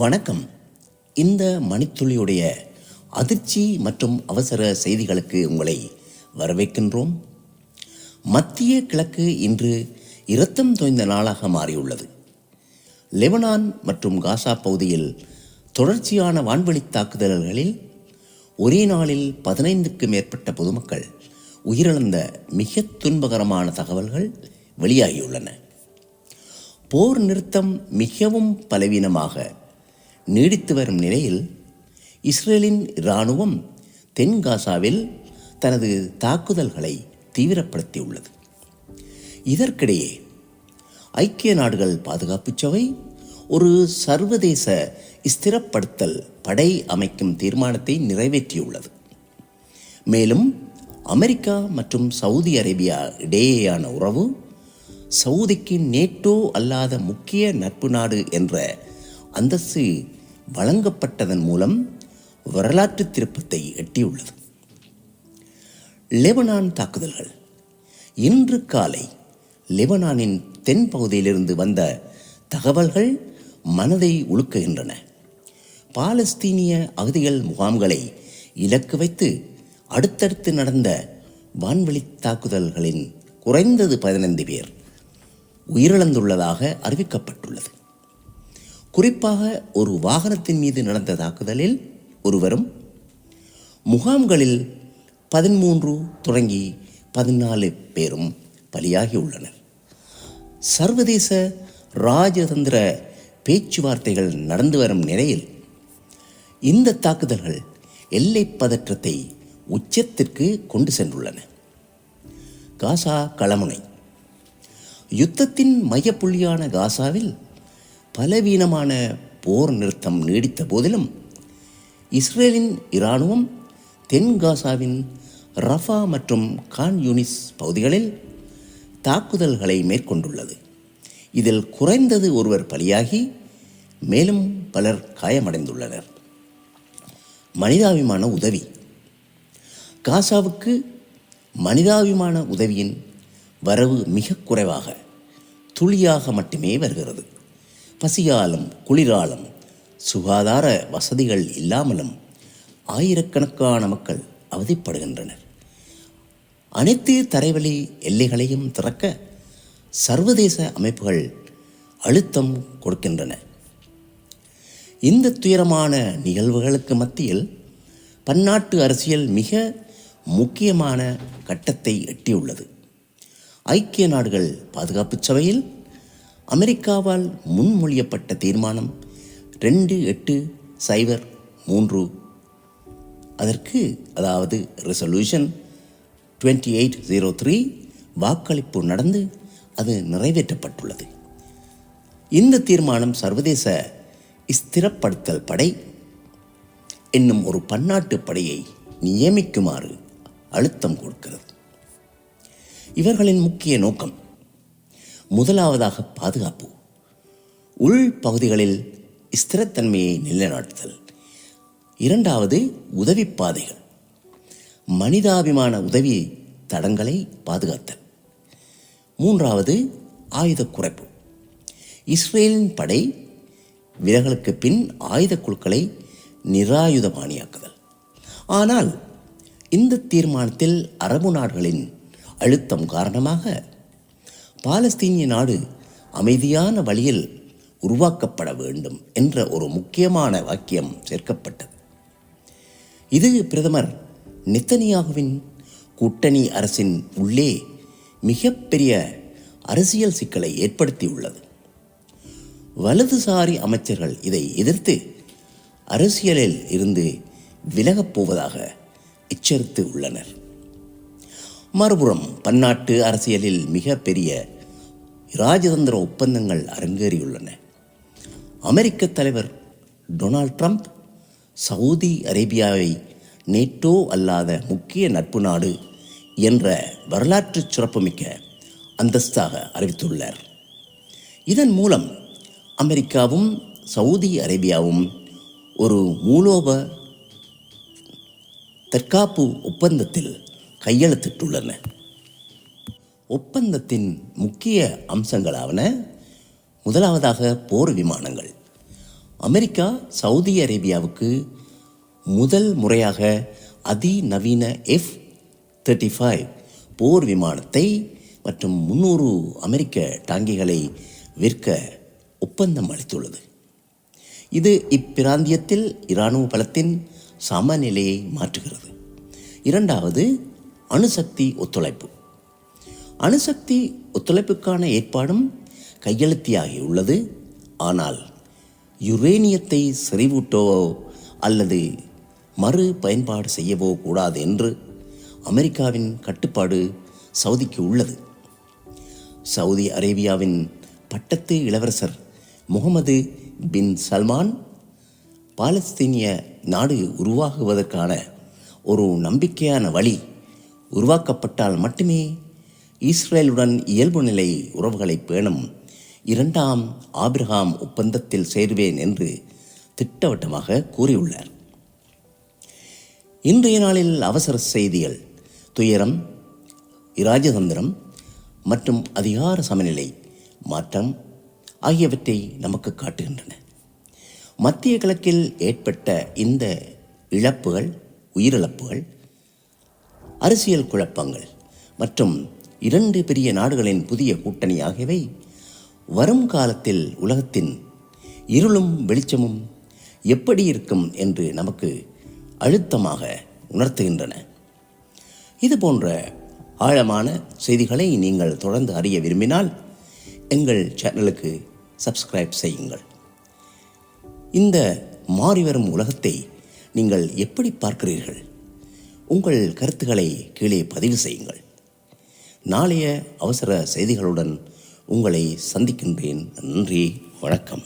வணக்கம். இந்த மணித்துளியுடைய அதிர்ச்சி மற்றும் அவசர செய்திகளுக்கு உங்களை வரவேற்கின்றோம். மத்திய கிழக்கு இன்று இரத்தம் தோய்ந்த நாளாக மாறியுள்ளது. லெபனான் மற்றும் காசா பகுதியில் தொடர்ச்சியான வான்வெளி தாக்குதல்களில் ஒரே நாளில் பதினைந்துக்கு மேற்பட்ட பொதுமக்கள் உயிரிழந்த மிக துன்பகரமான தகவல்கள் வெளியாகியுள்ளன. போர் நிறுத்தம் மிகவும் பலவீனமாக நீடித்து வரும் நிலையில் இஸ்ரேலின் இராணுவம் தென்காசாவில் தனது தாக்குதல்களை தீவிரப்படுத்தியுள்ளது. இதற்கிடையே ஐக்கிய நாடுகள் பாதுகாப்பு சபை ஒரு சர்வதேச ஸ்திரப்படுத்தல் படை அமைக்கும் தீர்மானத்தை நிறைவேற்றியுள்ளது. மேலும் அமெரிக்கா மற்றும் சவுதி அரேபியா இடையேயான உறவு சவுதிக்கு நேட்டோ அல்லாத முக்கிய நட்பு நாடு என்ற அந்தஸ்து வழங்கப்பட்டதன் மூலம் வரலாற்று திருப்பத்தை எட்டியுள்ளது. லெபனான் தாக்குதல்கள். இன்று காலை லெபனானின் தென் பகுதியிலிருந்து வந்த தகவல்கள் மனதை உழுக்குகின்றன பாலஸ்தீனிய அகதிகள் முகாம்களை இலக்கு வைத்து அடுத்தடுத்து நடந்த வான்வெளி தாக்குதல்களின் குறைந்தது பதினைந்து பேர் உயிரிழந்துள்ளதாக அறிவிக்கப்பட்டுள்ளது. குறிப்பாக ஒரு வாகனத்தின் மீது நடந்த தாக்குதலில் ஒருவரும் முகாம்களில் பதிமூன்று தொடங்கி பதினாலு பேரும் பலியாகியுள்ளனர் சர்வதேச ராஜதந்திர பேச்சுவார்த்தைகள் நடந்து வரும் நிலையில் இந்த தாக்குதல்கள் எல்லை பதற்றத்தை உச்சத்திற்கு கொண்டு சென்றுள்ளன. காசா களமுனை. யுத்தத்தின் மையப்புள்ளியான காசாவில் பலவீனமான போர் நிறுத்தம் நீடித்த போதிலும் இஸ்ரேலின் இராணுவம் தென் காசாவின் ரஃபா மற்றும் கான் யூனிஸ் பகுதிகளில் தாக்குதல்களை மேற்கொண்டுள்ளது. இதில் குறைந்தது ஒருவர் பலியாகி மேலும் பலர் காயமடைந்துள்ளனர். மனிதாபிமான உதவி. காசாவுக்கு மனிதாபிமான உதவியின் வரவு மிக குறைவாக துளியாக மட்டுமே வருகிறது. பசியாலும் குளிராலும் சுகாதார வசதிகள் இல்லாமலும் ஆயிரக்கணக்கான மக்கள் அவதிப்படுகின்றனர். அனைத்து தரைவழி எல்லைகளையும் திறக்க சர்வதேச அமைப்புகள் அழுத்தம் கொடுக்கின்றன. இந்த துயரமான நிகழ்வுகளுக்கு மத்தியில் பன்னாட்டு அரசியல் மிக முக்கியமான கட்டத்தை எட்டியுள்ளது. ஐக்கிய நாடுகள் பாதுகாப்பு சபையில் அமெரிக்காவால் முன்மொழியப்பட்ட தீர்மானம் ரெண்டு எட்டு சைபர் மூன்று. அதற்கு அதாவது resolution twenty eight zero three வாக்களிப்பு நடந்து அது நிறைவேற்றப்பட்டுள்ளது. இந்த தீர்மானம் சர்வதேச ஸ்திரப்படுத்தல் படை என்னும் ஒரு பன்னாட்டு படையை நியமிக்குமாறு அழுத்தம் கொடுக்கிறது. இவர்களின் முக்கிய நோக்கம் முதலாவதாக பாதுகாப்பு. உள் பகுதிகளில் ஸ்திரத்தன்மையை நிலைநாட்டுதல். இரண்டாவது உதவி பாதைகள் மனிதாபிமான உதவி தடங்களை பாதுகாத்தல். மூன்றாவது ஆயுத குறைப்பு. இஸ்ரேலின் படை விலகலுக்கு பின் ஆயுத குழுக்களை நிராயுதபாணியாக்குதல். ஆனால் இந்த தீர்மானத்தில் அரபு நாடுகளின் அழுத்தம் காரணமாக பாலஸ்தீனிய நாடு அமைதியான வழியில் உருவாக்கப்பட வேண்டும் என்ற ஒரு முக்கியமான வாக்கியம் சேர்க்கப்பட்டது. இது பிரதமர் நித்தனியாகுவின் கூட்டணி அரசின் உள்ளே மிகப்பெரிய அரசியல் சிக்கலை ஏற்படுத்தியுள்ளது. வலதுசாரி அமைச்சர்கள் இதை எதிர்த்து அரசியலில் இருந்து விலகப் போவதாக எச்சரித்து உள்ளனர். மறுபுறம் பன்னாட்டு அரசியலில் மிக பெரிய ராஜதந்திர ஒப்பந்தங்கள் அரங்கேறியுள்ளன. அமெரிக்க தலைவர் டொனால்ட் ட்ரம்ப் சவுதி அரேபியாவை நேட்டோ அல்லாத முக்கிய நட்பு நாடு என்ற வரலாற்று சிறப்புமிக்க அந்தஸ்தாக அறிவித்துள்ளார். இதன் மூலம் அமெரிக்காவும் சவுதி அரேபியாவும் ஒரு மூலோப தற்காப்பு ஒப்பந்தத்தில் கையெழுத்திட்டுள்ளன. ஒப்பந்தத்தின் முக்கிய அம்சங்களாவன முதலாவதாக போர் விமானங்கள். அமெரிக்கா சவுதி அரேபியாவுக்கு முதல் முறையாக அதிநவீன எஃப் தேர்ட்டி ஃபைவ் போர் விமானத்தை மற்றும் முன்னூறு அமெரிக்க டாங்கிகளை விற்க ஒப்பந்தம் அளித்துள்ளது. இது இப்பிராந்தியத்தில் இராணுவ பலத்தின் சமநிலையை மாற்றுகிறது. இரண்டாவது அணுசக்தி ஒத்துழைப்பு. அணுசக்தி ஒத்துழைப்புக்கான ஏற்பாடும் கையெழுத்தியாகியுள்ளது. ஆனால் யுரேனியத்தை செறிவூட்டவோ அல்லது மறு பயன்பாடு செய்யவோ கூடாது என்று அமெரிக்காவின் கட்டுப்பாடு சவுதிக்கு உள்ளது. சவுதி அரேபியாவின் பட்டத்து இளவரசர் முகமது பின் சல்மான் பாலஸ்தீனிய நாடு உருவாகுவதற்கான ஒரு நம்பிக்கையான வழி உருவாக்கப்பட்டால் மட்டுமே இஸ்ரேலுடன் இயல்பு நிலை உறவுகளை பேணும். இரண்டாம் ஆபிரகாம் ஒப்பந்தத்தில் சேருவேன் என்று திட்டவட்டமாக கூறியுள்ளார். இன்றைய நாளில் அவசர செய்திகள். துயரம் இராஜதந்திரம் மற்றும் அதிகார சமநிலை மாற்றம் ஆகியவற்றை நமக்கு காட்டுகின்றன. மத்திய கிழக்கில் ஏற்பட்ட இந்த இழப்புகள் உயிரிழப்புகள் அரசியல் குழப்பங்கள் மற்றும் இரண்டு பெரிய நாடுகளின் புதிய கூட்டணி ஆகியவை வரும் காலத்தில் உலகத்தின் இருளும் வெளிச்சமும் எப்படி இருக்கும் என்று நமக்கு அழுத்தமாக உணர்த்துகின்றன. இது போன்ற ஆழமான செய்திகளை நீங்கள் தொடர்ந்து அறிய விரும்பினால் எங்கள் சேனலுக்கு சப்ஸ்கிரைப் செய்யுங்கள். இந்த மாறிவரும் உலகத்தை நீங்கள் எப்படி பார்க்கிறீர்கள்? உங்கள் கருத்துக்களை கீழே பதிவு செய்யுங்கள். நாளைய அவசர செய்திகளுடன் உங்களை சந்திக்கின்றேன். நன்றி வணக்கம்.